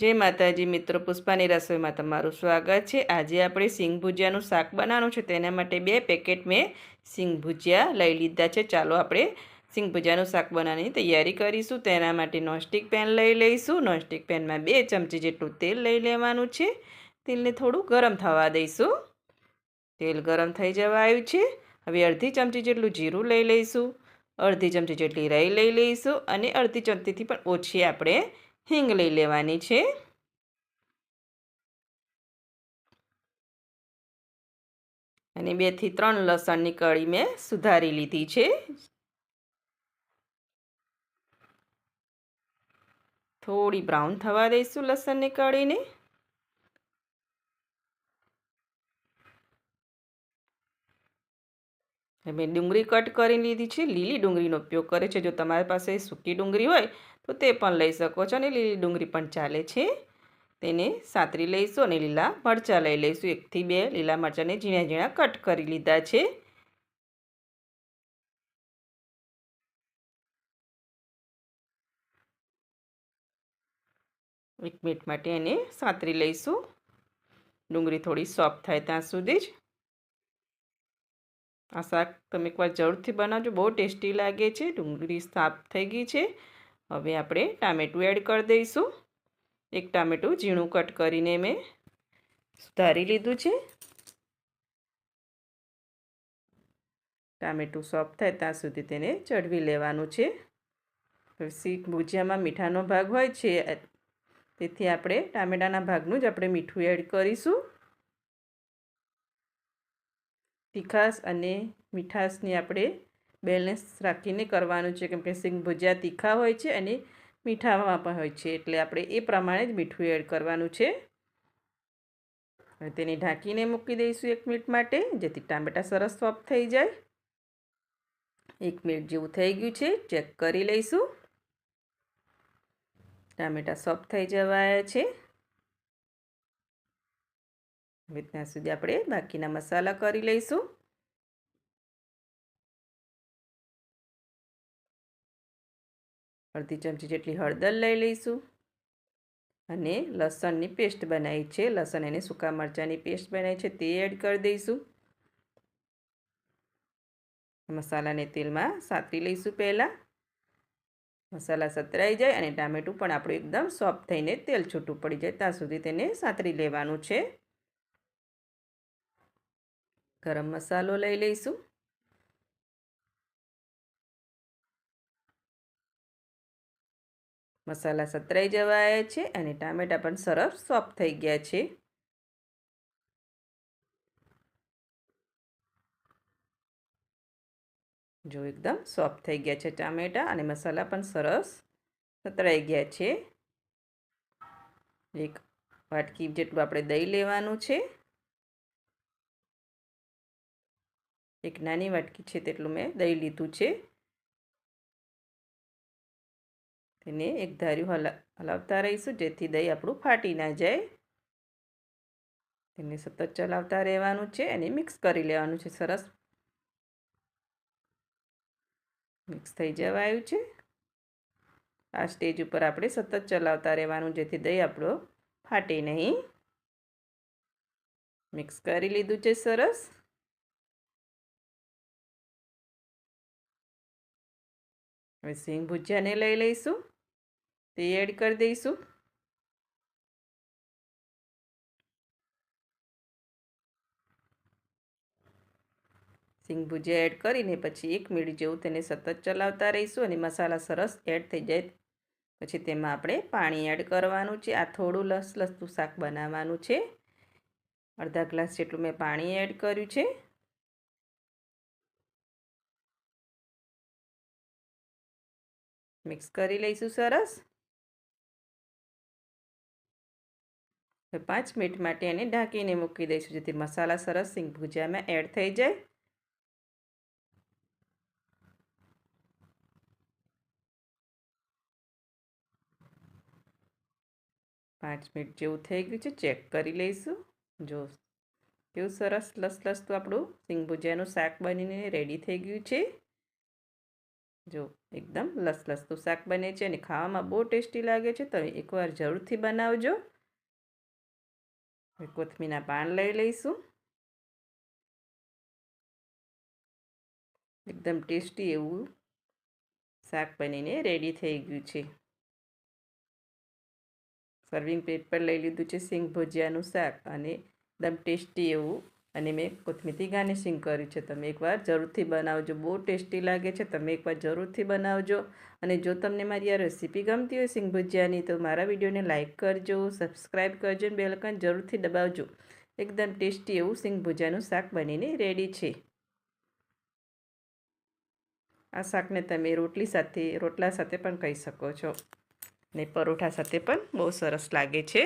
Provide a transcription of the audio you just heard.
જય માતાજી, મિત્રો. પુષ્પાની રસોઈમાં તમારું સ્વાગત છે. આજે આપણે સિંગ ભુજિયાનું શાક બનાવવાનું છે. તેના માટે બે પેકેટ મેં સિંગ ભુજિયા લઈ લીધા છે. ચાલો આપણે સિંગ ભુજિયાનું શાક બનાવવાની તૈયારી કરીશું. તેના માટે નોનસ્ટિક પેન લઈ લઈશું. નોનસ્ટિક પેનમાં બે ચમચી જેટલું તેલ લઈ લેવાનું છે. તેલને થોડું ગરમ થવા દઈશું. તેલ ગરમ થઈ જવા આવ્યું છે. હવે અડધી ચમચી જેટલું જીરું લઈ લઈશું. અડધી ચમચી જેટલી રાઈ લઈ લઈશું અને અડધી ચમચીથી પણ ઓછી આપણે હિંગ લઈ લેવાની છે. અને બેથી ત્રણ લસણની કળી મેં સુધારી લીધી છે. થોડી બ્રાઉન થવા દઈશું લસણની કળીને. મેં ડુંગળી કટ કરી લીધી છે. લીલી ડુંગળીનો ઉપયોગ કરે છે. જો તમારી પાસે સૂકી ડુંગળી હોય, તો તે પણ લઈ શકો છો અને લીલી ડુંગળી પણ ચાલે છે. તેને સાતરી લઈશું અને લીલા મરચાં લઈ લઈશું. એકથી બે લીલા મરચાંને ઝીણા ઝીણા કટ કરી લીધા છે. એક મિનિટ માટે એને સાતરી લઈશું. ડુંગળી થોડી સોફ્ટ થાય ત્યાં સુધી જ. આ શાક તમે એકવાર જરૂરથી બનાવજો. બહુ ટેસ્ટી લાગે છે. ડુંગળી સાફ થઈ ગઈ છે. હવે આપણે ટામેટું એડ કરી દઈશું. એક ટામેટું ઝીણું કટ કરીને મેં સુધારી લીધું છે. ટામેટું સોફ્ટ થાય ત્યાં સુધી તેને ચડવી લેવાનું છે. સીટ ભુજિયામાં મીઠાનો ભાગ હોય છે. તેથી આપણે ટામેટાના ભાગનું જ આપણે મીઠું એડ કરીશું. તીખાશ અને મીઠાશની આપણે બેલેન્સ રાખીને કરવાનું છે. કેમ કે સિંગ ભજીયા તીખા હોય છે અને મીઠામાં પણ હોય છે. એટલે આપણે એ પ્રમાણે જ મીઠું એડ કરવાનું છે. હવે તેને ઢાંકીને મૂકી દઈશું એક મિનિટ માટે, જેથી ટામેટાં સરસ સોફ્ટ થઈ જાય. એક મિનિટ જેવું થઈ ગયું છે, ચેક કરી લઈશું. ટામેટાં સોફ્ટ થઈ જવાયા છે. હવે ત્યાં સુધી આપણે બાકીના મસાલા કરી લઈશું. અડધી ચમચી જેટલી હળદર લઈ લઈશું. અને લસણની પેસ્ટ બનાવી છે. લસણ અને સૂકા મરચાંની પેસ્ટ બનાવી છે. તે એડ કરી દઈશું. મસાલાને તેલમાં સાતરી લઈશું પહેલાં. મસાલા સતરાઈ જાય અને ટામેટું પણ આપણું એકદમ સોફ્ટ થઈને તેલ છૂટું પડી જાય. ત્યાં સુધી તેને સાતરી લેવાનું છે. ગરમ મસાલો લઈ લઈશું. મસાલા સતરાઈ જવાયા છે અને ટામેટા પણ સરસ સોફ્ટ થઈ ગયા છે. જો એકદમ સોફ્ટ થઈ ગયા છે ટામેટા અને મસાલા પણ સરસ સતરાઈ ગયા છે. એક વાટકી જેટલું આપણે દહીં લેવાનું છે. એક નાની વાટકી છે તેટલું મેં દહીં લીધું છે. તેને એક ધાર્યું હલા, હલાવતા રહીશું, જેથી દહીં આપણું ફાટી ના જાય. તેને સતત ચલાવતા રહેવાનું છે અને મિક્સ કરી લેવાનું છે, સરસ. મિક્સ થઈ જવાયું છે. આ સ્ટેજ ઉપર આપણે સતત ચલાવતા રહેવાનું, જેથી દહીં આપણો ફાટે નહીં. મિક્સ કરી લીધું છે, સરસ. હવે સિંગ ભુજિયાને લઈ લઈશું. તે એડ કરી દઈશું. સિંગ ભુજિયા એડ કરીને પછી એક મિનિટ જેવું તેને સતત ચલાવતા રહીશું અને મસાલા સરસ એડ થઈ જાય. પછી તેમાં આપણે પાણી એડ કરવાનું છે. આ થોડું લસ લસતું શાક બનાવવાનું છે. અડધા ગ્લાસ જેટલું મેં પાણી એડ કર્યું છે. મિક્સ કરી લઈશું સરસ. પાંચ મિનિટ માટે એને ઢાંકીને મૂકી દઈશું, જેથી મસાલા સરસ સિંગ ભુજિયામાં એડ થઈ જાય. પાંચ મિનિટ જેવું થઈ ગયું છે, ચેક કરી લઈશું. જો કેવું સરસ લસ લસ તો આપણું સિંગ ભુજિયાનું શાક બનીને રેડી થઈ ગયું છે. જો એકદમ લસલસતું શાક બને છે અને ખાવામાં બહુ ટેસ્ટી લાગે છે, તમે એકવાર જરૂરથી બનાવજો. કોથમીના પાન લઈ લઈશું. એકદમ ટેસ્ટી એવું શાક બનીને રેડી થઈ ગયું છે. સર્વિંગ પ્લેટ પર લઈ લીધું છે સિંગ ભજીયાનું શાક અને એકદમ ટેસ્ટી એવું અને મેં કોથમીરથી ગાર્નિશિંગ કર્યું છે. તમે એકવાર જરૂરથી બનાવજો. બહુ ટેસ્ટી લાગે છે. તમે એકવાર જરૂરથી બનાવજો. અને જો તમને મારી આ રેસીપી ગમતી હોય સિંગ ભજીયાની, તો મારા વિડીયોને લાઇક કરજો સબસ્ક્રાઈબ કરજો અને બેલકન જરૂરથી દબાવજો. એકદમ ટેસ્ટી એવું સિંગ ભજીયાનું શાક બનીને રેડી છે. આ શાકને તમે રોટલી સાથે, રોટલા સાથે પણ કહી શકો છો. ને પરોઠા સાથે પણ બહુ સરસ લાગે છે.